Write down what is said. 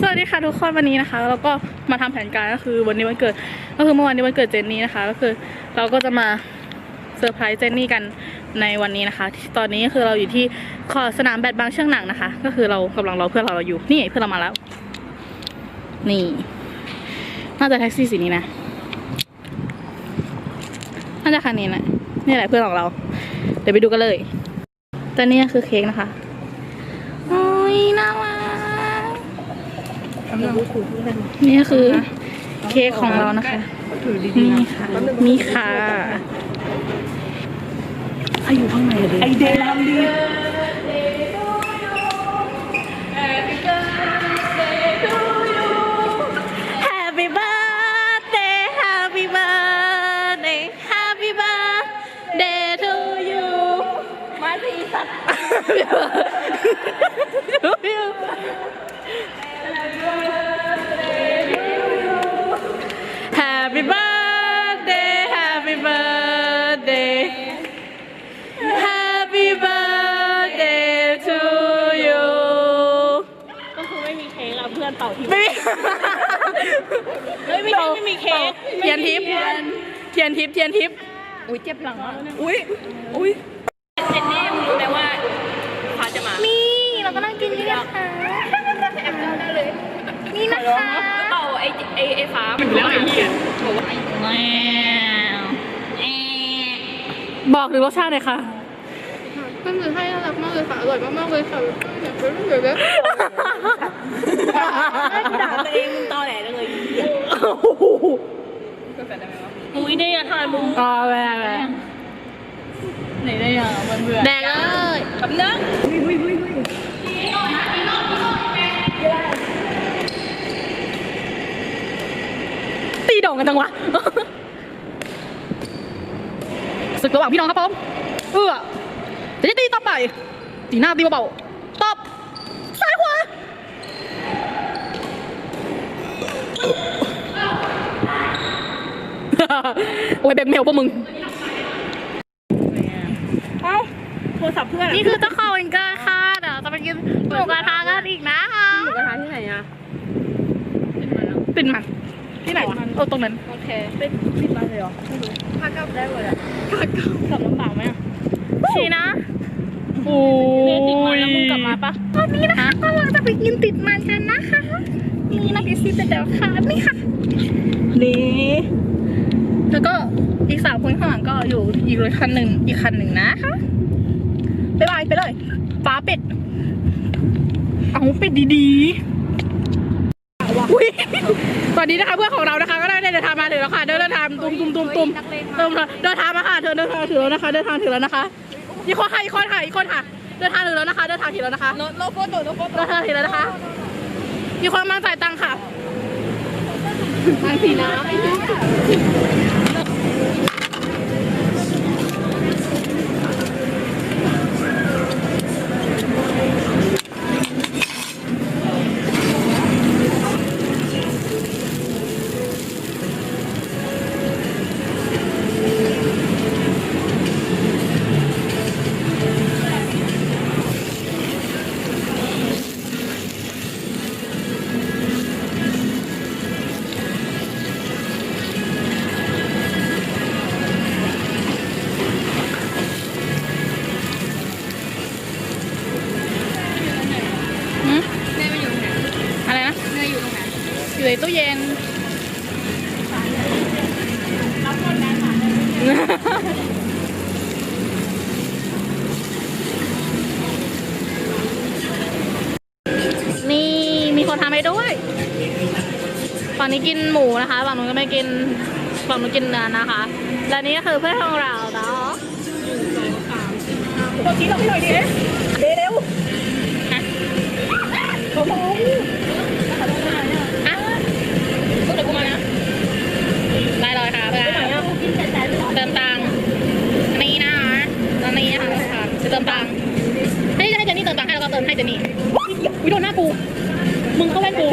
สวัสดีค่ะทุกคนวันนี้นะคะเราก็มาทำแผนการก็คือวันนี้วันเกิด ก็คือเมื่อวานนี้วันเกิดเจนนี่นะคะ ก็คือเราก็จะมาเซอร์ไพรส์เจนนี่กันในวันนี้นะคะ ตอนนี้ก็คือเราอยู่ที่ขอสนามแบดบางเชือกหนังนะคะ ก็คือเรากำลังรอเพื่อนเราเราอยู่นี่เพื่อนเรามาแล้ว นี่ น่าจะแท็กซี่สีนี้นะน่าจะคันนี้นะนี่แหละเพื่อนของเรา เดี๋ยวไปดูกันเลยแต่นี่คือเค้กนะคะโอ้ยน่ารัก นี่คือเค้กของเรานะคะถือดีนี่ค่ะ มีค่ะอายุข้างในเลยไอเดลามดี Happy birthday Happy birthday Happy birthday to you มาสีสัตว์ เพื่อนเป่าทิ้งไม่มีไม่มีเค้กไม่มีเค้กเทียนทิพย์เทียนทิพย์เทียนทิพย์อุ้ยเจ็บหลังอะอุ้ยอุ้ยเจนนี่มึงรู้ไหมว่าพาจะมานี่เราก็นั่งกินนี่นะคะนี่นะคะเป่าไอไอไอฟ้ามันแล้วไอ้เหี้ยบอกว่าบอกถึงรสชาติหน่อยค่ะมันคือให้น่ารักมากเลยค่ะ อร่อยมากๆเลยค่ะแบบเป็นแบบแบบ ด่าตัวเองมึงตอแหลเลยอุ้ยได้ยังทานมึงอ๋อแม่แม่ไหนได้ยังมันเบื่อแดงเลยคำนึงตีโด่งกันจังวะศึกระหว่างพี่น้องครับผมเออจะได้ตีต่อไปตีหน้าตีเบาๆตบซ้ายขวา โอ้ยแบกเมลพวกมึง เอ้าโทรศัพท์เพื่อนนี่คือเจ้าของวันเกิดค่ะเดี๋ยวจะไปกินหมูกระทะกันอีกนะคะหมูกระทะที่ไหนอะปิ่นมันที่ไหนวะเออตรงนั้น โอเคเป็นปิดบ้านเลยเหรอไม่รู้พากลับได้หมดอะพากลับกลับลำบากไหมอะชีนะโอ้เรียนติดมันแล้วมึงกลับมาปะตอนนี้นะคะกำลังจะไปกินติดมันกันนะคะนี่นะพี่ซีเป็นเดี๋ยวค่ะนี่ค่ะนี่ แล้วก็อีกสามคนข้างหลังก็อยู่อีกรถคันหนึ่งอีกคันหนึ่งนะคะบ๊ายบายไปเลยฟ้าปิดเอาปิดดีๆอุ้ยตอนนี้นะคะเพื่อนของเรานะคะ ก็ได้เดินทางมาถึงแล้วค่ะเดินทางตุ้มตุ้มตุ้มตุ้มเดินเดินทางมาค่ะเธอเดินทางถึงแล้วนะคะเดินทางถึงแล้วนะคะอีกคนค่ะอีกคนค่ะอีกคนค่ะ เดินทางถึงแล้วนะคะ เดินทางถึงแล้วนะคะโน้ตโลโฟโต้โลโฟโต้เดินทางถึงแล้วนะคะมีคนมาจ่ายตังค์ค่ะ ทางสีน้ำ อยู่ในตู้เย็น นี่มีคนทำให้ด้วย ฝั่งนี้กินหมูนะคะ ฝั่งนู้นก็ไม่กิน ฝั่งนู้นกินเนื้อนะคะ และนี่ก็คือเพื่อนของเราเนาะตัวชี้เราพี่หน่อยดิเดเร็วอะเขามองอะ ต้องเดี๋ยวกูมานะ ได้เลยค่ะเติมตังค์อันนี้นะคะตอนนี้นะคะจะเติมตังค์ให้ให้เจนนี่เติมตังค์ให้แล้วก็เติมให้เจนนี่วิโดนหน้ากู มึงเข้าแว่นกู